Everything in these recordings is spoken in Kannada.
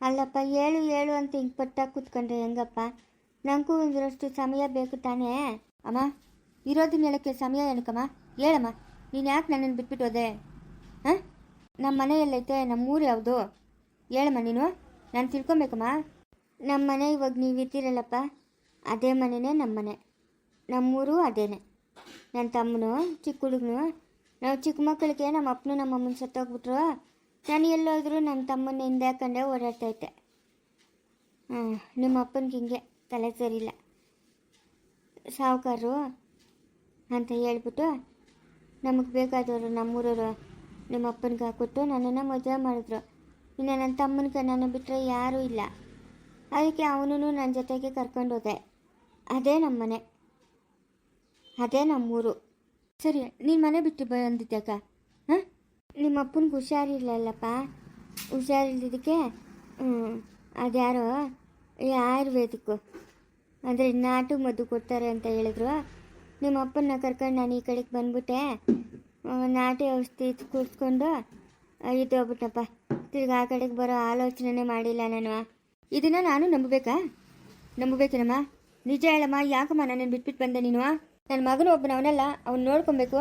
ಅಲ್ಲಪ್ಪ, ಏಳು ಏಳು ಅಂತ ಹಿಂಗೆ ಪಟ್ಟ ಕೂತ್ಕೊಂಡ್ರೆ ಹೆಂಗಪ್ಪ? ನನಗೂ ಒಂದರಷ್ಟು ಸಮಯ ಬೇಕು ತಾನೇ? ಅಮ್ಮ ಇರೋದನ್ನ ಹೇಳೋಕ್ಕೆ ಸಮಯ ಏನಕ್ಕಮ್ಮ? ಹೇಳಮ್ಮ, ನೀನು ಯಾಕೆ ನನ್ನನ್ನು ಬಿಟ್ಬಿಟ್ಟು ಹೋದೆ? ಹಾಂ? ನಮ್ಮ ಮನೆ ಎಲ್ಲೈತೆ ನಮ್ಮ ಊರು ಯಾವುದು? ಹೇಳಮ್ಮ ನೀನು, ನಾನು ತಿಳ್ಕೊಬೇಕಮ್ಮ. ನಮ್ಮ ಮನೆ ಇವಾಗ ನೀವು ಇದ್ದೀರಲ್ಲಪ್ಪ, ಅದೇ ಮನೆನೇ ನಮ್ಮ ಮನೆ. ನಮ್ಮೂರು ಅದೇನೆ. ನನ್ನ ತಮ್ಮನು, ಚಿಕ್ಕ ಹುಡುಗನು, ನಾವು ಚಿಕ್ಕ ಮಕ್ಕಳಿಗೆ ನಮ್ಮ ಅಪ್ಪನು ನಮ್ಮ ಅಮ್ಮನ ಸತ್ತೋಗ್ಬಿಟ್ರು ನಾನು ಎಲ್ಲೋದ್ರೂ ನನ್ನ ತಮ್ಮನ ಹಿಂದೆ ಹಾಕೊಂಡೆ ಓಡಾಡ್ತೈತೆ ಹಾಂ ನಿಮ್ಮ ಅಪ್ಪನಿಗೆ ಹಿಂಗೆ ತಲೆ ಸರಿಲ್ಲ ಸಾವುಕಾರರು ಅಂತ ಹೇಳ್ಬಿಟ್ಟು ನಮಗೆ ಬೇಕಾದವರು ನಮ್ಮೂರವರು ನಿಮ್ಮ ಅಪ್ಪನಿಗೆ ಹಾಕ್ಬಿಟ್ಟು ನನ್ನನ್ನು ಮದುವೆ ಮಾಡಿದ್ರು. ಇನ್ನು ನನ್ನ ತಮ್ಮನಿಗೆ ನನ್ನ ಬಿಟ್ಟರೆ ಯಾರೂ ಇಲ್ಲ. ಅದಕ್ಕೆ ಅವನು ನನ್ನ ಜೊತೆಗೆ ಕರ್ಕೊಂಡು ಹೋದೆ. ಅದೇ ನಮ್ಮನೆ ಅದೇ ನಮ್ಮೂರು. ಸರಿ, ನೀನು ಮನೆ ಬಿಟ್ಟು ಬಂದಿದ್ದಾಗ ಹಾಂ? ನಿಮ್ಮ ಅಪ್ಪನಿಗೆ ಹುಷಾರಿಲ್ಲಲ್ಲಪ್ಪ ಹುಷಾರಿಲ್ಲದಕ್ಕೆ ಅದ್ಯಾರೋ ಆಯುರ್ವೇದಿಕ್ಕು. ಅಂದರೆ ನಾಟು ಮದ್ದು ಕೊಡ್ತಾರೆ ಅಂತ ಹೇಳಿದ್ರು. ನಿಮ್ಮ ಅಪ್ಪನ ಕರ್ಕೊಂಡು ನಾನು ಈ ಕಡೆಗೆ ಬಂದ್ಬಿಟ್ಟೆ. ನಾಟಿ ಔಷಧಿ ಕುಡಿಸ್ಕೊಂಡು ಇದು ಹೋಗ್ಬಿಟ್ಟಪ್ಪ ತಿರ್ಗಿ ಆ ಕಡೆಗೆ ಬರೋ ಆಲೋಚನೆ ಮಾಡಿಲ್ಲ ನಾನು. ಇದನ್ನು ನಾನು ನಂಬಬೇಕಾ? ನಂಬಬೇಕೇನಮ್ಮ? ನಿಜ ಹೇಳಮ್ಮ, ಯಾಕಮ್ಮ ನನ್ನನ್ನು ಬಿಟ್ಬಿಟ್ಟು ಬಂದೆ ನೀನು? ನನ್ನ ಮಗನು ಒಬ್ಬನವನಲ್ಲ, ಅವ್ನು ನೋಡ್ಕೊಬೇಕು.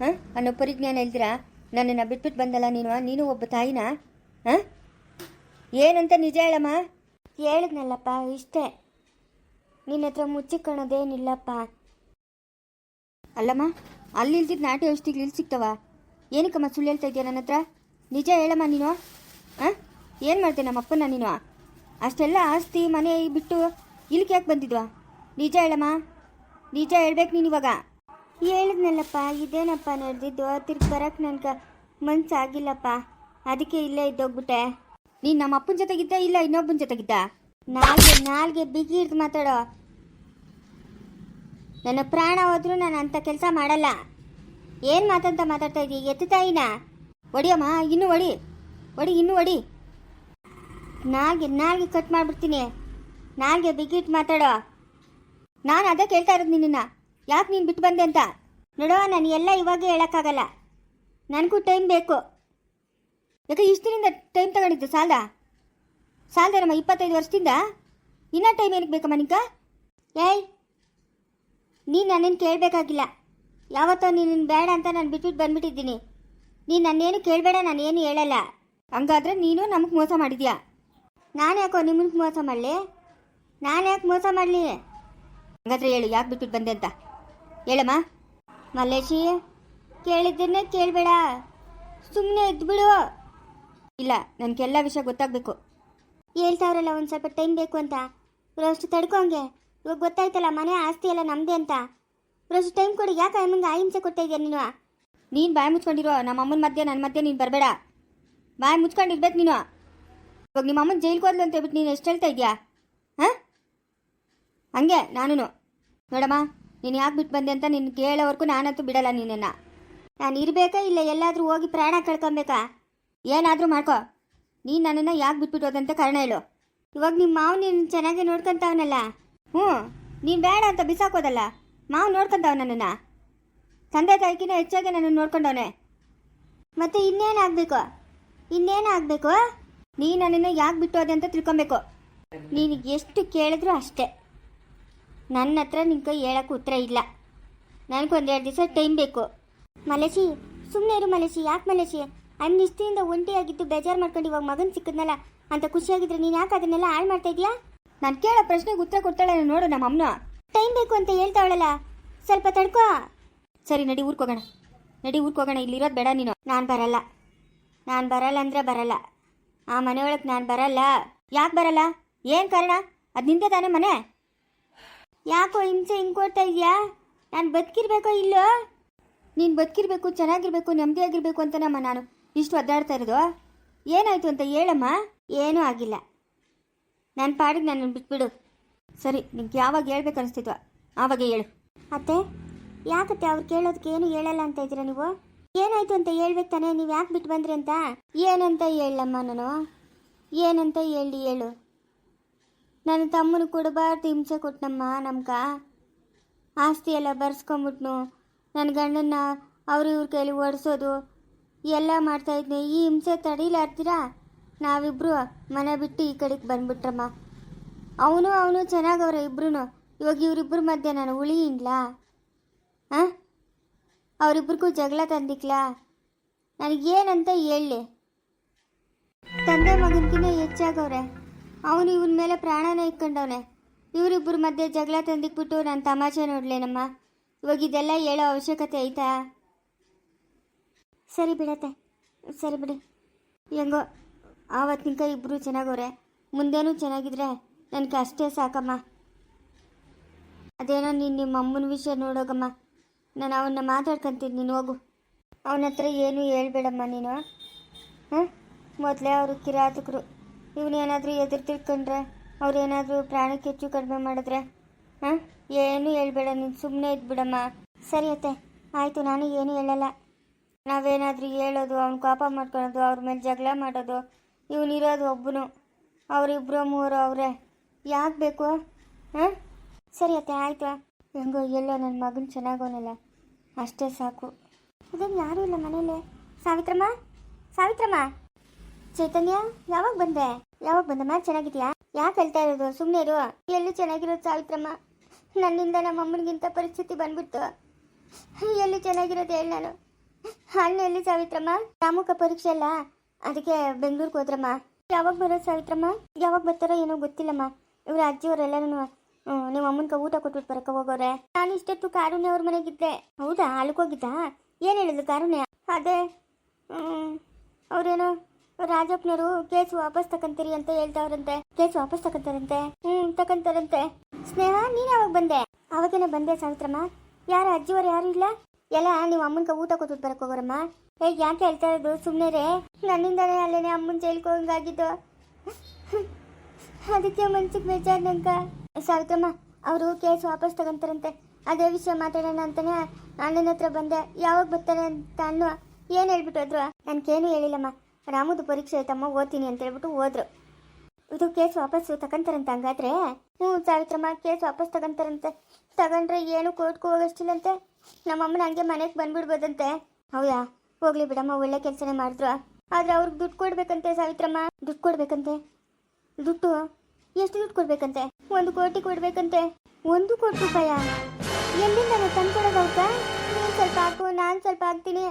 ಹಾಂ? ಅನ್ನೋ ಪರಿಜ್ಞಾನ ಹೇಳ್ತೀರಾ ನನ್ನನ್ನು ಬಿಟ್ಬಿಟ್ಟು ಬಂದಲ್ಲ ನೀನು ನೀನು ಒಬ್ಬ ತಾಯಿನಾ? ಹಾಂ ಏನಂತ ನಿಜ ಹೇಳಮ್ಮ? ಹೇಳಿದ್ನಲ್ಲಪ್ಪ ಇಷ್ಟೇ. ನಿನ್ನ ಹತ್ರ ಮುಚ್ಚಿಕೊಳ್ಳೋದೇನಿಲ್ಲಪ್ಪ. ಅಲ್ಲಮ್ಮ ಅಲ್ಲಿ ಇಲ್ದಿದ್ದು ನಾಟಿ ಔಷಧಿಗಳು ಇಲ್ಲಿ ಸಿಗ್ತವ? ಏನಕ್ಕಮ್ಮ ಸುಳ್ಳು ಹೇಳ್ತಾ ಇದೆಯಾ ನನ್ನ ಹತ್ರ? ನಿಜ ಹೇಳಮ್ಮ ನೀನು ಹಾಂ ಏನು ಮಾಡ್ತೆ ನಮ್ಮ ಅಪ್ಪನ ನೀನು? ಅಷ್ಟೆಲ್ಲ ಆಸ್ತಿ ಮನೆ ಬಿಟ್ಟು ಇಲ್ಲಿಗೆ ಯಾಕೆ ಬಂದಿದ್ವಾ? ನಿಜ ಹೇಳಮ್ಮ ನಿಜ ಹೇಳ್ಬೇಕು ನೀನು ಇವಾಗ. ಹೇಳಿದ್ನಲ್ಲಪ್ಪ, ಇದೇನಪ್ಪ ನಡೆದಿದ್ದು? ತಿರ್ಗಿ ಬರಕ್ಕೆ ನನ್ಗೆ ಮನ್ಸಾಗಿಲ್ಲಪ್ಪ. ಅದಕ್ಕೆ ಇಲ್ಲೇ ಇದ್ದೋಗ್ಬಿಟ್ಟೆ. ನೀನು ನಮ್ಮ ಅಪ್ಪನ ಜೊತೆಗಿದ್ದ ಇಲ್ಲ ಇನ್ನೊಬ್ಬನ ಜೊತೆಗಿದ್ದ? ನಾಲ್ಗೆ ನಾಲ್ಗೆ ಬಿಗಿ ಹಿಡ್ದು ಮಾತಾಡೋ. ನನ್ನ ಪ್ರಾಣ ಹೋದ್ರೂ ನಾನು ಅಂಥ ಕೆಲಸ ಮಾಡಲ್ಲ. ಏನು ಮಾತಂತ ಮಾತಾಡ್ತಾ ಇದೀಯ? ಎತ್ತು ತಾಯಿನ. ಒಡಿಯಮ್ಮ ಇನ್ನೂ ಒಡಿ. ಒಡಿ, ಇನ್ನೂ ಒಡಿ. ನಾಲ್ಗೆ ನಾಲ್ಗೆ ಕಟ್ ಮಾಡಿಬಿಡ್ತೀನಿ. ನಾಲ್ಗೆ ಬಿಗಿಟ್ ಮಾತಾಡೋ. ನಾನು ಅದೇ ಕೇಳ್ತಾ ಇರೋದು ನಿನ್ನ ಯಾಕೆ ನೀನು ಬಿಟ್ಟು ಬಂದೆ ಅಂತ? ನೋಡೋ ನಾನು ಎಲ್ಲ ಇವಾಗ ಹೇಳೋಕ್ಕಾಗಲ್ಲ. ನನಗೂ ಟೈಮ್ ಬೇಕು. ಯಾಕೆ ಇಷ್ಟು ದಿನದಿಂದ ಟೈಮ್ ತಗೊಂಡಿದ್ದು ಸಾಲದ ಸಾಲದೇನಮ್ಮ ಇಪ್ಪತ್ತೈದು ವರ್ಷದಿಂದ? ಇನ್ನೂ ಟೈಮ್ ಏನಕ್ಕೆ ಬೇಕಮ್ಮ ನಿಂಕ ಏಯ್! ನೀನು ನನ್ನೇನು ಕೇಳಬೇಕಾಗಿಲ್ಲ. ಯಾವತ್ತೋ ನೀನು ಬೇಡ ಅಂತ ನಾನು ಬಿಟ್ಬಿಟ್ಟು ಬಂದ್ಬಿಟ್ಟಿದ್ದೀನಿ. ನೀನು ನನ್ನೇನು ಕೇಳಬೇಡ ನಾನು ಏನು ಹೇಳಲ್ಲ. ಹಂಗಾದ್ರೆ ನೀನು ನಮಗೆ ಮೋಸ ಮಾಡಿದ್ಯಾ? ನಾನು ಯಾಕೋ ನಿಮಗೆ ಮೋಸ ಮಾಡಲಿ? ನಾನು ಯಾಕೆ ಮೋಸ ಮಾಡಲಿ? ಹಂಗಾದ್ರೆ ಹೇಳು, ಯಾಕೆ ಬಿಟ್ಬಿಟ್ಟು ಬಂದೆ ಅಂತ? ಹೇಳಮ್ಮ. ಮಲ್ಲೇಶಿ, ಕೇಳಿದ್ದನ್ನೇ ಕೇಳಬೇಡ. ಸುಮ್ಮನೆ ಇದ್ಬಿಡು. ಇಲ್ಲ, ನನಗೆಲ್ಲ ವಿಷಯ ಗೊತ್ತಾಗಬೇಕು. ಹೇಳ್ತಾವ್ರಲ್ಲ ಒಂದು ಸ್ವಲ್ಪ ಟೈಮ್ ಬೇಕು ಅಂತ. ಅಷ್ಟು ತಡ್ಕೊಂಗೆ ಇವಾಗ ಗೊತ್ತಾಯ್ತಲ್ಲ, ಮನೆ ಆಸ್ತಿ ಎಲ್ಲ ನಮ್ಮದೇ ಅಂತ. ಅಷ್ಟು ಟೈಮ್ ಕೊಡಿ. ಯಾಕೆ ಅಮ್ಮಂಗೆ ಅಹಿಂಸೆ ಕೊಡ್ತಾ ನೀನು? ನೀನು ಬಾಯಿ ಮುಚ್ಕೊಂಡಿರೋ ನಮ್ಮ ಅಮ್ಮನ ಮಧ್ಯೆ ನನ್ನ ಮಧ್ಯೆ ನೀನು ಬರಬೇಡ. ಬಾಯಿ ಮುಚ್ಕೊಂಡಿರ್ಬೇಕು ನೀನು. ಇವಾಗ ನಿಮ್ಮ ಅಮ್ಮನ ಜೈಲ್ ಹೋದ್ಲು ಅಂತ ಹೇಳ್ಬಿಟ್ಟು ನೀನು ಎಷ್ಟು ಹೇಳ್ತಾ ಇದೆಯಾ? ಹಾಂ? ಹಂಗೆ ನಾನು ನೋಡಮ್ಮ. ನೀನು ಯಾಕೆ ಬಿಟ್ಟು ಬಂದೆ ಅಂತ ನಿನ್ನ ಕೇಳೋವರೆಗೂ ನಾನಂತೂ ಬಿಡಲ್ಲ ನಿನ್ನನ್ನು. ನಾನು ಇರಬೇಕಾ ಇಲ್ಲ ಎಲ್ಲಾದರೂ ಹೋಗಿ ಪ್ರಾಣ ಕಳ್ಕೊಬೇಕಾ? ಏನಾದರೂ ಮಾಡ್ಕೋ. ನೀನು ನನ್ನನ್ನು ಯಾಕೆ ಬಿಟ್ಬಿಟ್ಟು ಹೋದಂತ ಕಾರಣ ಹೇಳು. ಇವಾಗ ನಿಮ್ಮ ಮಾವು ನೀನು ಚೆನ್ನಾಗಿ ನೋಡ್ಕೊತಾವನಲ್ಲ. ಹ್ಞೂ, ನೀನು ಬೇಡ ಅಂತ ಬಿಸಾಕೋದಲ್ಲ. ಮಾವು ನೋಡ್ಕೊತಾವ ನನ್ನನ್ನು. ತಂದೆ ತಾಯಿಕಿನ ಹೆಚ್ಚಾಗಿ ನನ್ನನ್ನು ನೋಡ್ಕೊಂಡವನೆ. ಮತ್ತೆ ಇನ್ನೇನು ಆಗಬೇಕು ಇನ್ನೇನು ಆಗಬೇಕು ನೀನು ನನ್ನನ್ನು ಯಾಕೆ ಬಿಟ್ಟು ಹೋದೆ ಅಂತ ತಿಳ್ಕೊಬೇಕು. ನೀನು ಎಷ್ಟು ಕೇಳಿದ್ರು ಅಷ್ಟೇ. ನನ್ನ ಹತ್ರ ಕೈ ಹೇಳಕ್ಕೆ ಉತ್ತರ ಇಲ್ಲ. ನನಗೊಂದೆರಡು ದಿವಸ ಟೈಮ್ ಬೇಕು. ಮಲಸಿ ಸುಮ್ಮನೆ ಇರು ಮಲಸಿ ಯಾಕೆ ಮಲಸಿ ಅನ್ನ ಇಷ್ಟಿಂದ ಒಂಟಿಯಾಗಿದ್ದು ಬೇಜಾರು ಮಾಡ್ಕೊಂಡು ಇವಾಗ ಮಗನ ಸಿಕ್ಕದ್ನಲ್ಲ ಅಂತ ಖುಷಿಯಾಗಿದ್ರೆ ನೀನು ಯಾಕೆ ಅದನ್ನೆಲ್ಲ ಹಾಳು ಮಾಡ್ತಾ ಇದೀಯಾ? ನಾನು ಕೇಳೋ ಪ್ರಶ್ನೆಗೆ ಉತ್ತರ ಕೊಡ್ತಾಳೆ ನೋಡು ನಮ್ಮ ಅಮ್ಮನ ಟೈಮ್ ಬೇಕು ಅಂತ ಹೇಳ್ತಾವಳಲ್ಲ ಸ್ವಲ್ಪ ತಡ್ಕೋ. ಸರಿ ನಡಿ ಊರ್ಕೋಗೋಣ ನಡಿ ಊರ್ಕೋಗೋಣ ಇಲ್ಲಿರೋದು ಬೇಡ ನೀನು. ನಾನು ಬರಲ್ಲ. ನಾನು ಬರಲ್ಲ ಅಂದರೆ ಬರಲ್ಲ. ಆ ಮನೆಯೊಳಗೆ ನಾನು ಬರಲ್ಲ. ಯಾಕೆ ಬರಲ್ಲ? ಏನು ಕಾರಣ? ಅದು ನಿಂದೆ ತಾನೇ ಮನೆ? ಯಾಕೋ ಹಿಂಸೆ ಹಿಂಗೆ ಕೊಡ್ತಾ ಇದೆಯಾ? ನಾನು ಬದುಕಿರ್ಬೇಕೋ ಇಲ್ಲೋ? ನೀನು ಬದುಕಿರ್ಬೇಕು ಚೆನ್ನಾಗಿರ್ಬೇಕು ನೆಮ್ಮದಿಯಾಗಿರ್ಬೇಕು ಅಂತ ನಮ್ಮ ನಾನು ಇಷ್ಟು ಒದ್ದಾಡ್ತಾ ಇರೋದು. ಏನಾಯಿತು ಅಂತ ಹೇಳಮ್ಮ. ಏನೂ ಆಗಿಲ್ಲ. ನನ್ನ ಪಾಡಿಗೆ ನಾನು ಬಿಟ್ಬಿಡು. ಸರಿ ನಿಮ್ಗೆ ಯಾವಾಗ ಹೇಳ್ಬೇಕು ಅನಿಸ್ತಿತ್ತು ಆವಾಗ ಹೇಳು. ಅತ್ತೆ ಯಾಕತ್ತೆ ಅವ್ರು ಕೇಳೋದಕ್ಕೆ ಏನು ಹೇಳಲ್ಲ ಅಂತ ಇದ್ದೀರಾ ನೀವು? ಏನಾಯ್ತು ಅಂತ ಹೇಳ್ಬೇಕು ತಾನೇ ನೀವು ಯಾಕೆ ಬಿಟ್ಟು ಬಂದ್ರಿ ಅಂತ? ಏನಂತ ಹೇಳಮ್ಮ ನಾನು? ಏನಂತ ಹೇಳಿ ಹೇಳು. ನನ್ನ ತಮ್ಮನ ಕೊಡಬಾರ್ದು ಹಿಂಸೆ ಕೊಟ್ಟನಮ್ಮ ನಮ್ಗ. ಆಸ್ತಿ ಎಲ್ಲ ಬರ್ಸ್ಕೊಂಬಿಟ್ನು. ನನ್ನ ಗಂಡನ್ನ ಅವ್ರು ಇವ್ರ ಕೈಲಿ ಓಡಿಸೋದು ಎಲ್ಲ ಮಾಡ್ತಾ ಇದ್ನೆ. ಈ ಹಿಂಸೆ ತಡೀಲಾರ್ತೀರಾ ನಾವಿಬ್ರು ಮನೆ ಬಿಟ್ಟು ಈ ಕಡೆಗೆ ಬಂದ್ಬಿಟ್ರಮ್ಮ. ಅವನು ಅವನು ಚೆನ್ನಾಗವ್ರೆ ಇಬ್ರು ಇವಾಗ ಇವರಿಬ್ಬರ ಮಧ್ಯೆ ನಾನು ಉಳಿಯಿನ್ಲಾ ಹಾಂ ಅವರಿಬ್ರಿಗೂ ಜಗಳ ತಂದಿಕ್ಲಾ? ನನಗೇನಂತ ಹೇಳಿ ತಂದೆ ಮಗನ್ಕಿನ್ನ ಹೆಚ್ಚಾಗವ್ರೆ ಅವನು ಇವನ ಮೇಲೆ ಪ್ರಾಣನ ಇಟ್ಕೊಂಡವನೆ ಇವರಿಬ್ಬರ ಮಧ್ಯೆ ಜಗಳ ತಂದಿಕ್ಬಿಟ್ಟು ನಾನು ತಮಾಷೆ ನೋಡ್ಲೇನಮ್ಮ. ಇವಾಗ ಇದೆಲ್ಲ ಹೇಳೋ ಅವಶ್ಯಕತೆ ಐತಾ? ಸರಿ ಬಿಡತ್ತೆ. ಸರಿ ಬಿಡಿ. ಹೆಂಗೋ, ಆವತ್ತಿನ ಇಬ್ಬರು ಚೆನ್ನಾಗವ್ರೆ ಮುಂದೇನೂ ಚೆನ್ನಾಗಿದ್ರೆ ನನಗೆ ಅಷ್ಟೇ ಸಾಕಮ್ಮ. ಅದೇನೋ ನೀನು ನಿಮ್ಮ ಅಮ್ಮನ ವಿಷಯ ನೋಡೋಗಮ್ಮ. ನಾನು ಅವನ್ನ ಮಾತಾಡ್ಕೊಂತೀನಿ, ನೀನು ಹೋಗು. ಅವನ ಹತ್ರ ಏನೂ ಹೇಳ್ಬೇಡಮ್ಮ ನೀನು. ಹಾಂ? ಮೊದಲೇ ಅವರು ಕಿರಾತಕರು. ಇವನೇನಾದರೂ ಎದುರು ತಿಳ್ಕೊಂಡ್ರೆ ಅವ್ರೇನಾದರೂ ಪ್ರಾಣಕ್ಕೆ ಹೆಚ್ಚು ಕಡಿಮೆ ಮಾಡಿದ್ರೆ, ಹಾಂ? ಏನು ಹೇಳ್ಬೇಡ, ನೀನು ಸುಮ್ಮನೆ ಇದ್ಬಿಡಮ್ಮ. ಸರಿ ಅತ್ತೆ, ಆಯಿತು, ನಾನು ಏನೂ ಹೇಳಲ್ಲ. ನಾವೇನಾದರೂ ಹೇಳೋದು, ಅವ್ನ ಕೋಪ ಮಾಡ್ಕೊಳೋದು ಅವ್ರ ಮೇಲೆ ಜಗಳ ಮಾಡೋದು, ಇವನಿರೋದು ಒಬ್ಬನು ಅವರಿಬ್ಬರು ಮೂವರು ಅವರೇ. ಯಾಕೆ ಬೇಕು? ಹಾಂ? ಸರಿ ಅತ್ತೆ, ಆಯಿತು. ಹೆಂಗೋ, ಎಲ್ಲೋ ನನ್ನ ಮಗನ ಚೆನ್ನಾಗೋನಲ್ಲ ಅಷ್ಟೇ ಸಾಕು. ಇದೇನು ಯಾರೂ ಇಲ್ಲ ಮನೇಲಿ. ಸಾವಿತ್ರಮ್ಮ? ಸಾವಿತ್ರಮ್ಮ? ಚೈತನ್ಯ, ಯಾವಾಗ ಬಂದೆ? ಯಾವಾಗ ಬಂದಮ್ಮ ಚೆನ್ನಾಗಿದ್ಯಾ? ಯಾಕೆ ಹೇಳ್ತಾ ಇರೋದು? ಸುಮ್ಮನೆ ಇರು. ಎಲ್ಲಿ ಚೆನ್ನಾಗಿರೋದು ಸಾವಿತ್ರಮ್ಮ. ನನ್ನಿಂದ ನಮ್ಮ ಅಮ್ಮನಿಗಿಂತ ಪರಿಸ್ಥಿತಿ ಬಂದ್ಬಿಡ್ತು. ಎಲ್ಲಿ ಚೆನ್ನಾಗಿರೋದು ಹೇಳಿ ನಾನು. ಅಣ್ಣ ಎಲ್ಲಿ ಸಾವಿತ್ರಮ್ಮ? ರಾಮುಕ ಪರೀಕ್ಷೆ ಅಲ್ಲ. ಅದಕ್ಕೆ ಬೆಂಗಳೂರಿಗೆ ಹೋದ್ರಮ್ಮ. ಯಾವಾಗ ಬರೋದು ಸಾವಿತ್ರಮ್ಮ? ಯಾವಾಗ ಬರ್ತಾರೋ ಏನೋ ಗೊತ್ತಿಲ್ಲಮ್ಮ. ಇವ್ರ ಅಜ್ಜಿಯವರೆಲ್ಲರೂ ನಿಮ್ಮ ಅಮ್ಮನ್ಕ ಊಟ ಕೊಟ್ಬಿಟ್ಟು ಬರಕ ಹೋಗೋರೆ. ನಾನು ಇಷ್ಟೊತ್ತು ಕಾರುಣ್ಯ ಅವ್ರ ಮನೆಗಿದ್ದೆ. ಹೌದಾ? ಅಲ್ಲಿಗೆ ಹೋಗಿದ್ದಾ? ಏನು ಹೇಳಿದ್ರು ಕಾರುಣ್ಯ? ಅದೇ ಅವ್ರೇನೋ ರಾಜಪ್ಪನವರು ಕೇಸ್ ವಾಪಸ್ ತಕಂತೀರಿ ಅಂತ ಹೇಳ್ತಾವ್ರಂತೆ. ಕೇಸ್ ವಾಪಸ್ ತಕಂತಾರಂತೆ? ಹ್ಮ್, ತಕಂತಾರಂತೆ. ಸ್ನೇಹ, ನೀನ್ ಯಾವಾಗ ಬಂದೆ? ಅವಾಗೇನೆ ಬಂದೆ ಸಾವಿತ್ರಮ್ಮ. ಯಾರ ಅಜ್ಜಿಯವರು ಯಾರು ಇಲ್ಲ? ಎಲ್ಲ ನೀವು ಅಮ್ಮನ್ಕ ಊಟ ಕೊಟ್ಟು ಬರಕ್ ಹೋಗೋರಮ್ಮ. ಏ, ಯಾಕೆ ಹೇಳ್ತಾ ಇರೋದು? ಸುಮ್ಮನೆ ರೇ ನನ್ನಿಂದಾನೆ ಅಲ್ಲೇನೆ ಅಮ್ಮನ ಜೈಲ್ಕೋಂಗಾಗಿದ್ದು ಅದಕ್ಕೆ ಮನ್ಸಿಗೆ ಬೇಜಾರು ನಂಗ ಸಾವಿತ್ರಮ್ಮ, ಅವರು ಕೇಸ್ ವಾಪಸ್ ತಗೊಂತಾರಂತೆ ಅದೇ ವಿಷಯ ಮಾತಾಡೋಣ ಅಂತಾನೆ ಅಣ್ಣನ ಹತ್ರ ಬಂದೆ. ಯಾವಾಗ ಬರ್ತಾರೆ ಅಂತ ಅನ್ನು ಏನು ಹೇಳ್ಬಿಟ್ಟು ಹೋದ್ರು? ನನ್ಗೇನು ಹೇಳಿಲ್ಲಮ್ಮ. ರಾಮುದು ಪರೀಕ್ಷೆ ತಮ್ಮ ಓದ್ತೀನಿ ಅಂತ ಹೇಳ್ಬಿಟ್ಟು ಹೋದ್ರು. ಇದು ಕೇಸ್ ವಾಪಸ್ ತಗೊಂತಾರಂತೆ ಹಂಗಾದ್ರೆ? ಹ್ಞೂ ಸಾವಿತ್ರಮ್ಮ, ಕೇಸ್ ವಾಪಸ್ ತಗೊಂತಾರಂತೆ. ತಗೊಂಡ್ರೆ ಏನು ಕೋರ್ಟ್ಗೆ ಹೋಗೋಷ್ಟಿಲ್ಲಂತೆ. ನಮ್ಮಮ್ಮನ ಹಂಗೆ ಮನೆಗೆ ಬಂದ್ಬಿಡ್ಬೋದಂತೆ. ಹೌದಾ? ಹೋಗ್ಲಿ ಬಿಡಮ್ಮ, ಒಳ್ಳೆ ಕೆಲಸನೇ ಮಾಡಿದ್ರು. ಆದ್ರೆ ಅವ್ರಿಗೆ ದುಡ್ಡು ಕೊಡ್ಬೇಕಂತೆ ಸಾವಿತ್ರಮ್ಮ. ದುಡ್ಡು ಕೊಡ್ಬೇಕಂತೆ? ದುಡ್ಡು? ಎಷ್ಟು ದುಡ್ಡು ಕೊಡ್ಬೇಕಂತೆ? ಒಂದು ಕೋಟಿ ಕೊಡ್ಬೇಕಂತೆ. ಒಂದು ಕೋಟಿ ರೂಪಾಯ? ಎಲ್ಲಿಂದ ತಂದು ಕೊಡೋದೌತಾ ನೀನು ಸ್ವಲ್ಪ ಹಾಕು, ನಾನು ಸ್ವಲ್ಪ ಹಾಕ್ತೀನಿ.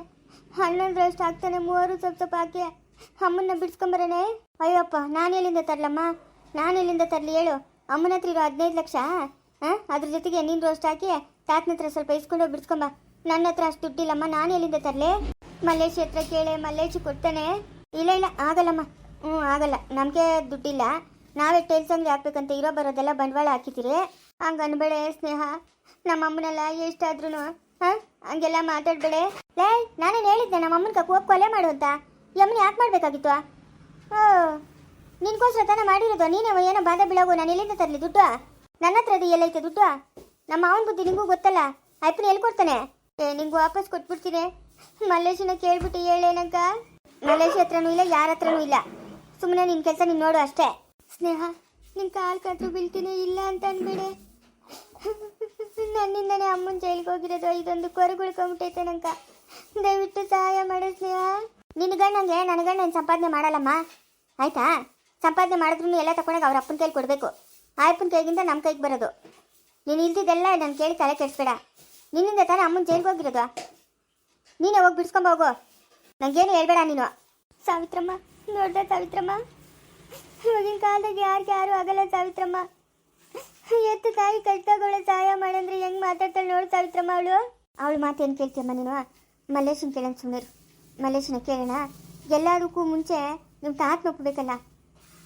ಹನ್ನೊಂದರಷ್ಟು ಹಾಕ್ತಾನೆ, ಮೂವರು ಸ್ವಲ್ಪ ಸ್ವಲ್ಪ ಹಾಕಿ. ಅಮ್ಮನ್ನ ಬಿಡ್ಸ್ಕೊಂಬರೇನೆ? ಅಯ್ಯಪ್ಪ, ನಾನು ಎಲ್ಲಿಂದ ತರಲಮ್ಮ? ನಾನು ಎಲ್ಲಿಂದ ತರಲಿ ಹೇಳು. ಅಮ್ಮನ ಹತ್ರ ಇರೋ ಹದಿನೈದು ಲಕ್ಷ ಹಾಂ ಅದ್ರ ಜೊತೆಗೆ ನೀನು ರೋಸ್ಟ್ ಹಾಕಿ ತಾತನ ಹತ್ರ ಸ್ವಲ್ಪ ಇಸ್ಕೊಂಡು ಬಿಡ್ಸ್ಕೊಂಬ. ನನ್ನ ಹತ್ರ ಅಷ್ಟು ದುಡ್ಡಿಲ್ಲಮ್ಮ, ನಾನು ಎಲ್ಲಿಂದ ತರಲಿ? ಮಲ್ಲೇಶ್ ಹತ್ರ ಕೇಳೆ, ಮಲ್ಲೇಶ್ ಕೊಡ್ತಾನೆ. ಇಲ್ಲ ಇಲ್ಲ, ಆಗಲ್ಲಮ್ಮ. ಹ್ಞೂ ಆಗಲ್ಲ. ನಮಗೆ ದುಡ್ಡಿಲ್ಲ. ನಾವೇ ಟೈಲ್ಸ್ ಅಂಗಡಿ ಹಾಕ್ಬೇಕಂತ ಇರೋ ಬರೋದೆಲ್ಲ ಬಂಡವಾಳ ಹಾಕಿದ್ದೀರಿ. ಹಂಗೆ ಅನ್ಬೇಡ ಸ್ನೇಹ. ನಮ್ಮ ಅಮ್ಮನೆಲ್ಲ ಎಷ್ಟಾದ್ರೂ ಹಾಂ ಹಂಗೆಲ್ಲ ಮಾತಾಡ್ಬೇಡ. ಲೇ, ನಾನೇನು ಹೇಳಿದ್ದೆ? ನಮ್ಮ ಅಮ್ಮನ ಹೋಗಿ ಕೊಲೆ ಮಾಡು ಅಂತ. ಯಮ್ಮನ ಯಾಕೆ ಮಾಡಬೇಕಾಗಿತ್ತು? ನಿನ್ಗೋಸ್ಕರ ತಾನೇ ಮಾಡಿರೋದು ನೀನೇ ಏನೋ ಬಾಧೆ ಬೀಳೋಗು, ನಾನು ಎಲ್ಲಿಂದ ತರಲಿ ದುಡ್ಡು? ನನ್ನ ಹತ್ರ ಅದು ಎಲ್ಲೈತೆ ದುಡ್ಡು? ನಮ್ಮ ಅವನ ಬುದ್ಧಿ ನಿಂಗೂ ಗೊತ್ತಲ್ಲ? ಆಯ್ತು ಎಲ್ಲಿ ಕೊಡ್ತಾನೆ ಏ, ನಿಂಗೆ ವಾಪಸ್ ಕೊಟ್ಬಿಡ್ತೀನಿ. ಮಲ್ಲೇಶನ ಕೇಳ್ಬಿಟ್ಟು ಹೇಳೇನಕ್ಕ ಮಲ್ಲೇಶ್ ಹತ್ರನೂ ಇಲ್ಲ, ಯಾರ ಹತ್ರನೂ ಇಲ್ಲ. ಸುಮ್ಮನೆ ನಿನ್ನ ಕೆಲಸ ನೀನು ನೋಡು ಅಷ್ಟೇ. ಸ್ನೇಹ ನಿನ್ನ ಕಾಲು ಕಟ್ಟು ಬೀಳ್ತೀನಿ, ಇಲ್ಲ ಅಂತ ಅನ್ಬೇಡೆ. ನನ್ನಿಂದನೇ ಅಮ್ಮನ ಜೈಲಿಗೆ ಹೋಗಿರೋದು, ಇದೊಂದು ಕೊರಗುಳ್ಕೊಂಬಿಟ್ಟೈತೆ ನಂಕ ದಯವಿಟ್ಟು ಸಹಾಯ ಮಾಡು, ಸ್ನೇಹ. ನಿನ್ನ ನನಗಣ್ಣ ಏನು ಸಂಪಾದನೆ ಮಾಡಲ್ಲಮ್ಮ. ಆಯ್ತಾ? ಸಂಪಾದನೆ ಮಾಡಿದ್ರು ಎಲ್ಲ ತಗೊಂಡಾಗ ಅವ್ರ ಅಪ್ಪನ ಕೈಲಿ ಕೊಡಬೇಕು. ಆ ಅಪ್ಪನ ಕೈಗಿಂತ ನಮ್ಮ ಕೈಗೆ ಬರೋದು. ನೀನು ಇಲ್ದಿದ್ದೆಲ್ಲ ನಾನು ಕೇಳಿ ತಲೆ ಕೆಡಿಸ್ಬೇಡ. ನಿನ್ನಿಂದ ತಾನೇ ಅಮ್ಮನ ಜೈಲಿಗೆ ಹೋಗಿರೋದು. ನೀನೇ ಹೋಗಿ ಬಿಡ್ಸ್ಕೊಂಬ ಹೋಗು. ನನಗೇನು ಹೇಳ್ಬೇಡ ನೀನು. ಸಾವಿತ್ರಮ್ಮ ನೋಡ್ದ ಸಾವಿತ್ರಮ್ಮ? ಇವಾಗಿನ ಕಾಲದಾಗ ಯಾರಿಗೆ ಯಾರು ಆಗಲ್ಲ ಸಾವಿತ್ರಮ್ಮ. ಎತ್ತು ತಾಯಿ ಕಷ್ಟಗಳು ಸಹಾಯ ಮಾಡಂದ್ರೆ ಹೆಂಗೆ ಮಾತಾಡ್ತಾಳೆ ನೋಡು ಸಾವಿತ್ರಮ್ಮ ಅವಳು. ಅವಳು ಮಾತೇನು ಕೇಳ್ತೀಯಮ್ಮ ನೀನು? ಮಲ್ಲೇಶನ್ ಕೇಳೋಣ ಸುಮ್ಮನೆ ಮಲ್ಲೇಶನ ಕೇಳೋಣ. ಎಲ್ಲದಕ್ಕೂ ಮುಂಚೆ ನಿಮ್ಮ ತಾತನ ಒಪ್ಪಬೇಕಲ್ಲ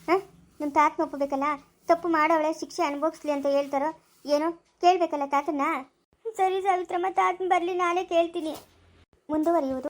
ಹಾಂ? ನಿಮ್ಮ ತಾತನ ಒಪ್ಪಬೇಕಲ್ಲ ತಪ್ಪು ಮಾಡೋಳೆ ಶಿಕ್ಷೆ ಅನುಭವಿಸ್ಲಿ ಅಂತ ಹೇಳ್ತಾರೋ ಏನೋ ಕೇಳಬೇಕಲ್ಲ ತಾತನ ಸರಿ ಸಾವಿತ್ರಮ್ಮ ತಾತನ ಬರಲಿ ನಾನೇ ಕೇಳ್ತೀನಿ. ಮುಂದುವರಿಯುವುದು.